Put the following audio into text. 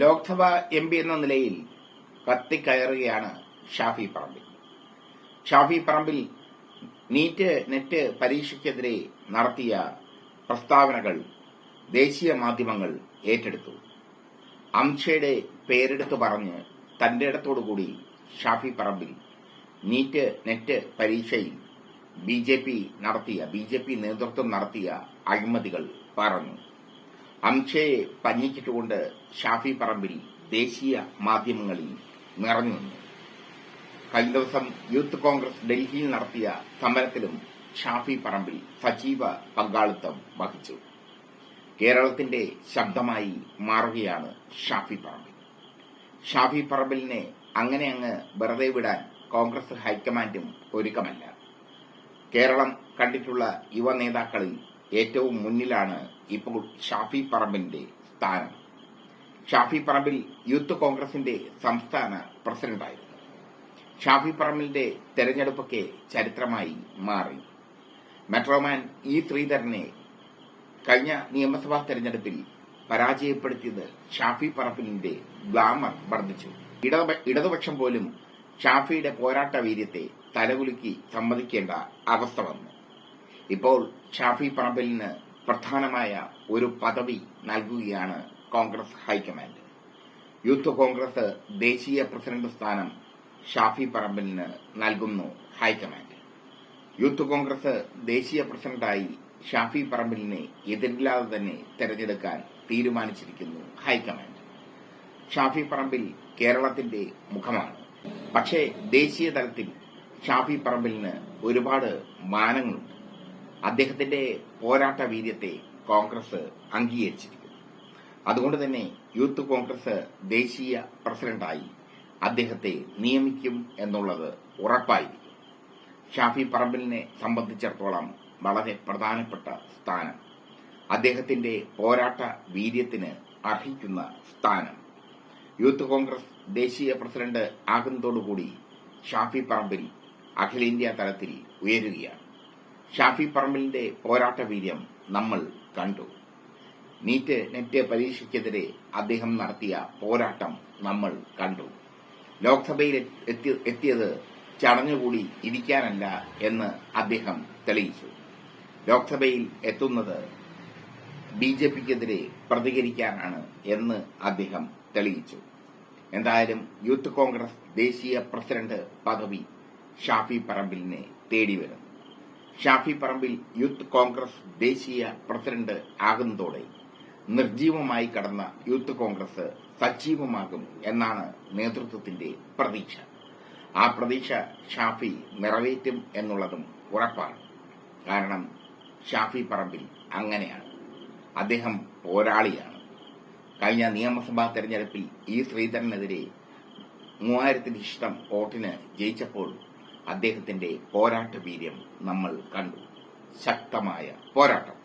Lok Sabha M P എന്ന നിലയിൽ കത്തിക്കയറുകയാണ് ഷാഫി പറമ്പിൽ. ഷാഫി പറമ്പിൽ നീറ്റ് നെറ്റ് പരീക്ഷയ്ക്കെതിരെ നടത്തിയ പ്രസ്താവനകൾ ദേശീയ മാധ്യമങ്ങൾ ഏറ്റെടുത്തു. അംഷയുടെ പേരെടുത്തു പറഞ്ഞ് തന്റെ ഇടത്തോടുകൂടി ഷാഫി പറമ്പിൽ നീറ്റ് നെറ്റ് പരീക്ഷയിൽ ബി ജെ പി നടത്തിയ ബി ജെ പി നേതൃത്വം നടത്തിയ അഴിമതികൾ പറഞ്ഞു. അംഷയെ പഞ്ഞിച്ചിട്ടുകൊണ്ട് ഷാഫി പറമ്പിൽ ദേശീയ മാധ്യമങ്ങളിൽ നിറഞ്ഞു കഴിഞ്ഞ ദിവസം യൂത്ത് കോൺഗ്രസ് ഡൽഹിയിൽ നടത്തിയ സമരത്തിലും ഷാഫി പറമ്പിൽ സജീവ പങ്കാളിത്തം വഹിച്ചു. കേരളത്തിന്റെ ശബ്ദമായി മാറുകയാണ് ഷാഫി പറമ്പിൽ. ഷാഫി പറമ്പിലിനെ അങ്ങനെ അങ്ങ് വെറുതെ വിടാൻ കോൺഗ്രസ് ഹൈക്കമാൻഡും ഒരുക്കമല്ല. കേരളം കണ്ടിട്ടുള്ള യുവ നേതാക്കളിൽ ഏറ്റവും മുന്നിലാണ് ഇപ്പോൾ ഷാഫി പറമ്പിന്റെ സ്ഥാനം. ഷാഫി പറമ്പിൽ യൂത്ത് കോൺഗ്രസിന്റെ സംസ്ഥാന പ്രസിഡന്റായിരുന്നു. ഷാഫി പറമ്പിലിന്റെ തെരഞ്ഞെടുപ്പൊക്കെ ചരിത്രമായി മാറി. മെട്രോമാൻ ഇ ശ്രീധരനെ കഴിഞ്ഞ നിയമസഭാ തെരഞ്ഞെടുപ്പിൽ പരാജയപ്പെടുത്തിയത് ഷാഫി പറമ്പിലിന്റെ ഗ്ലാമർ വർദ്ധിച്ചു. ഇടത- ഇടതുപക്ഷം പോലും ഷാഫിയുടെ പോരാട്ട വീര്യത്തെ തലകുലുക്കി സമ്മതിക്കേണ്ട അവസ്ഥ വന്നു. ഇപ്പോൾ ഷാഫി പറമ്പലിന് പ്രധാനമായ ഒരു പദവി നൽകുകയാണ് കോൺഗ്രസ് ഹൈക്കമാൻഡ്. യൂത്ത് കോൺഗ്രസ് ദേശീയ പ്രസിഡന്റ് സ്ഥാനം ഷാഫി പറമ്പലിന് നൽകുന്നു ഹൈക്കമാൻഡ്. യൂത്ത് കോൺഗ്രസ് ദേശീയ പ്രസിഡന്റായി ഷാഫി പറമ്പലിനെ എതിരില്ലാതെ തന്നെ തെരഞ്ഞെടുക്കാൻ തീരുമാനിച്ചിരിക്കുന്നു ഹൈക്കമാൻഡ്. ഷാഫി പറമ്പിൽ കേരളത്തിന്റെ മുഖമാണ്. പക്ഷേ ദേശീയ തലത്തിൽ ഷാഫി പറമ്പിലിന് ഒരുപാട് മാനങ്ങളുണ്ട്. അദ്ദേഹത്തിന്റെ പോരാട്ട വീര്യത്തെ കോൺഗ്രസ് അംഗീകരിച്ചിരിക്കുന്നു. അതുകൊണ്ട് തന്നെ യൂത്ത് കോൺഗ്രസ് ദേശീയ പ്രസിഡന്റായി അദ്ദേഹത്തെ നിയമിക്കും എന്നുള്ളത് ഉറപ്പായിരിക്കും. ഷാഫി പറമ്പിലിനെ സംബന്ധിച്ചിടത്തോളം വളരെ പ്രധാനപ്പെട്ട സ്ഥാനം. അദ്ദേഹത്തിന്റെ പോരാട്ട വീര്യത്തിന് അർഹിക്കുന്ന സ്ഥാനം. യൂത്ത് കോൺഗ്രസ് ദേശീയ പ്രസിഡന്റ് ആകുന്നതോടുകൂടി ഷാഫി പറമ്പിൽ അഖിലേന്ത്യാ തലത്തിൽ ഉയരുകയാണ്. ഷാഫി പറമ്പിലിന്റെ പോരാട്ട വീര്യം നമ്മൾ കണ്ടു. നീറ്റ് നെറ്റ് പരീക്ഷയ്ക്കെതിരെ അദ്ദേഹം നടത്തിയ പോരാട്ടം നമ്മൾ കണ്ടു. ലോക്സഭയിൽ എത്തി- എത്തിയത് ചടഞ്ഞുകൂടി ഇരിക്കാനല്ല എന്ന് അദ്ദേഹം തെളിയിച്ചു. ലോക്സഭയിൽ എത്തുന്നത് ബി ജെ പിക്കെതിരെ പ്രതികരിക്കാനാണ് എന്ന് അദ്ദേഹം തെളിയിച്ചു. എന്തായാലും യൂത്ത് കോൺഗ്രസ് ദേശീയ പ്രസിഡന്റ് പദവി ഷാഫി പറമ്പിലിനെ തേടി വരുന്നു ഷാഫി പറമ്പിൽ യൂത്ത് കോൺഗ്രസ് ദേശീയ പ്രസിഡന്റ് ആകുന്നതോടെ നിർജീവമായി കടന്ന യൂത്ത് കോൺഗ്രസ് സജീവമാകും എന്നാണ് നേതൃത്വത്തിന്റെ പ്രതീക്ഷ. ആ പ്രതീക്ഷ ഷാഫി നിറവേറ്റും എന്നുള്ളതും ഉറപ്പാണ്. കാരണം ഷാഫി പറമ്പിൽ അങ്ങനെയാണ്. അദ്ദേഹം പോരാളിയാണ്. കഴിഞ്ഞ നിയമസഭാ തെരഞ്ഞെടുപ്പിൽ ഈ ശ്രീധരനെതിരെ മൂവായിരത്തിന് ഇഷ്ടം വോട്ടിന് ജയിച്ചപ്പോൾ അദ്ദേഹത്തിന്റെ പോരാട്ട വീര്യം നമ്മൾ കണ്ടു. ശക്തമായ പോരാട്ടം.